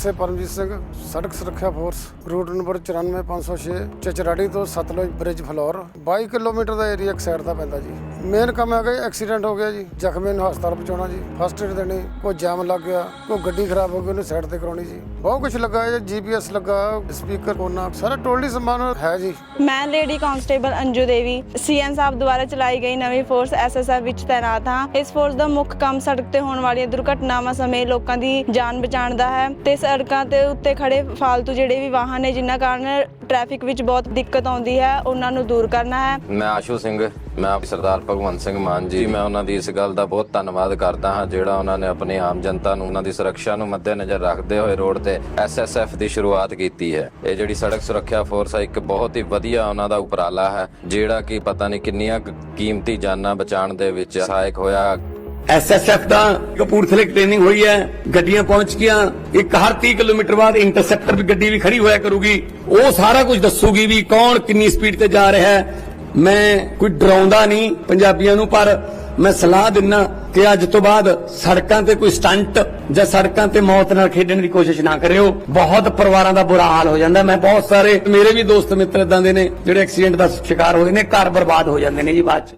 SA Paramjit Singh, ਸੜਕ ਸੁਰੱਖਿਆ force, route number 94506 Chachrari ਤੋਂ ਸਤਲੁਜ ਬ੍ਰਿਜ ਫਲੋਰ 22 ਕਿਲੋਮੀਟਰ ਦਾ ਏਰੀਆ ਇੱਕ ਸਾਈਡ ਦਾ ਪੈਂਦਾ ਜੀ। ਮੇਨ ਕੰਮ ਹੈਗਾ ਜੀ ਐਕਸੀਡੈਂਟ ਹੋ ਗਿਆ ਜੀ, ਜ਼ਖਮੀ ਨੂੰ ਹਸਪਤਾਲ ਪਹੁੰਚਾਉਣਾ ਜੀ ਫਸਟ ਏਡ ਦੇਣੀ, ਕੋਈ ਜਾਮ ਲੱਗ ਗਿਆ, ਕੋਈ ਗੱਡੀ ਖਰਾਬ ਹੋ ਗਈ, ਉਹਨੂੰ ਸਾਈਡ ਤੇ ਕਰਾਉਣੀ ਜੀ। ਬਹੁਤ ਕੁਝ ਲੱਗਾ ਹੈ ਜੀਪੀਐਸ ਲੱਗਾ ਸਪੀਕਰ ਕੋਨਾ ਸਾਰਾ ਟੋਟਲੀ ਸਮਾਨ ਹੈ ਜੀ। ਮੈਂ lady constable Anju Devi CN ਸਾਹਿਬ ਦੁਆਰਾ ਚਲਾਈ ਗਈ ਨਵੀਂ ਫੋਰਸ ਐਸਐਸਐਫ ਵਿੱਚ ਤੈਨਾਤ ਹਾਂ। ਇਸ ਫੋਰਸ ਦਾ ਮੁੱਖ ਕੰਮ ਸੜਕ ਤੇ ਹੋਣ ਵਾਲੀਆਂ ਦੁਰਘਟਨਾਵਾਂ ਸਮੇਂ ਲੋਕਾਂ ਦੀ ਜਾਨ ਬਚਾਉਣ ਦਾ ਹੈ ਤੇ ਸੜਕਾਂ ਤੇ ਉੱਤੇ ਖੜੇ ਫਾਲਤੂ ਜਿਹੜੇ ਵੀ ਵਾਹਨ ਨੇ, ਜਿਨ੍ਹਾਂ ਕਾਰਨ ਟ੍ਰੈਫਿਕ ਵਿੱਚ ਬਹੁਤ ਦਿੱਕਤ ਆਉਂਦੀ ਹੈ, ਉਹਨਾਂ ਨੂੰ ਦੂਰ ਕਰਨਾ ਹੈ। ਮੈਂ ਆਸ਼ੂ ਸਿੰਘ, ਮੈਂ ਸਰਦਾਰ ਭਗਵੰਤ ਸਿੰਘ ਮਾਨ ਜੀ, ਮੈਂ ਉਹਨਾਂ ਦੀ ਇਸ ਗੱਲ ਦਾ ਬਹੁਤ ਧੰਨਵਾਦ ਕਰਦਾ ਹਾਂ, ਜਿਹੜਾ ਉਹਨਾਂ ਨੇ ਆਪਣੀ ਆਮ ਜਨਤਾ ਨੂੰ, ਉਹਨਾਂ ਦੀ ਸੁਰੱਖਿਆ ਨੂੰ ਮੱਦੇਨਜ਼ਰ ਰੱਖਦੇ ਹੋਏ ਰੋਡ ਤੇ ਐਸਐਸਐਫ ਦੀ ਸ਼ੁਰੂਆਤ ਕੀਤੀ ਹੈ। ਇਹ ਜਿਹੜੀ ਸੜਕ ਸੁਰੱਖਿਆ ਫੋਰਸ ਹੈ, ਇੱਕ ਬਹੁਤ ਹੀ ਵਧੀਆ ਉਹਨਾਂ ਦਾ ਉਪਰਾਲਾ ਹੈ, ਜਿਹੜਾ ਕਿ ਪਤਾ ਨਹੀਂ ਕਿੰਨੀਆਂ ਕੀਮਤੀ ਜਾਨਾਂ ਬਚਾਉਣ ਦੇ ਵਿੱਚ ਸਹਾਇਕ ਹੋਇਆ। ਐਸਐਸਐਫ ਦਾ ਕਪੂਰਥਲੇ ਟ੍ਰੇਨਿੰਗ ਹੋਈ ਹੈ, ਗੱਡੀਆਂ ਪਹੁੰਚ ਗਈਆਂ। ਇੱਕ ਹਰ 30 ਕਿਲੋਮੀਟਰ ਬਾਅਦ ਇੰਟਰਸੈਪਟਰ ਵੀ ਗੱਡੀ ਵੀ ਖੜੀ ਹੋਇਆ ਕਰੂਗੀ। ਉਹ ਸਾਰਾ ਕੁਝ ਦੱਸੂਗੀ ਵੀ ਕੌਣ ਕਿੰਨੀ ਸਪੀਡ ਤੇ ਜਾ ਰਿਹਾ ਹੈ। ਮੈਂ ਕੋਈ ਡਰਾਉਂਦਾ ਨਹੀਂ ਪੰਜਾਬੀਆਂ ਨੂੰ, ਪਰ ਮੈਂ ਸਲਾਹ ਦਿੰਨਾ ਕਿ ਅੱਜ ਤੋਂ ਬਾਅਦ ਸੜਕਾਂ ਤੇ ਕੋਈ ਸਟੰਟ ਜਾਂ ਸੜਕਾਂ ਤੇ ਮੌਤ ਨਾਲ ਖੇਡਣ ਦੀ ਕੋਸ਼ਿਸ਼ ਨਾ ਕਰਿਓ। ਬਹੁਤ ਪਰਿਵਾਰਾਂ ਦਾ ਬੁਰਾ ਹਾਲ ਹੋ ਜਾਂਦਾ। ਮੈਂ ਬਹੁਤ ਸਾਰੇ ਮੇਰੇ ਵੀ ਦੋਸਤ ਮਿੱਤਰ ਇਦਾਂ ਦੇ ਨੇ, ਜਿਹੜੇ ਐਕਸੀਡੈਂਟ ਦਾ ਸ਼ਿਕਾਰ ਹੋਏ ਨੇ, ਘਰ ਬਰਬਾਦ ਹੋ ਜਾਂਦੇ ਨੇ ਜੀ ਬਾਅਦ ਚ।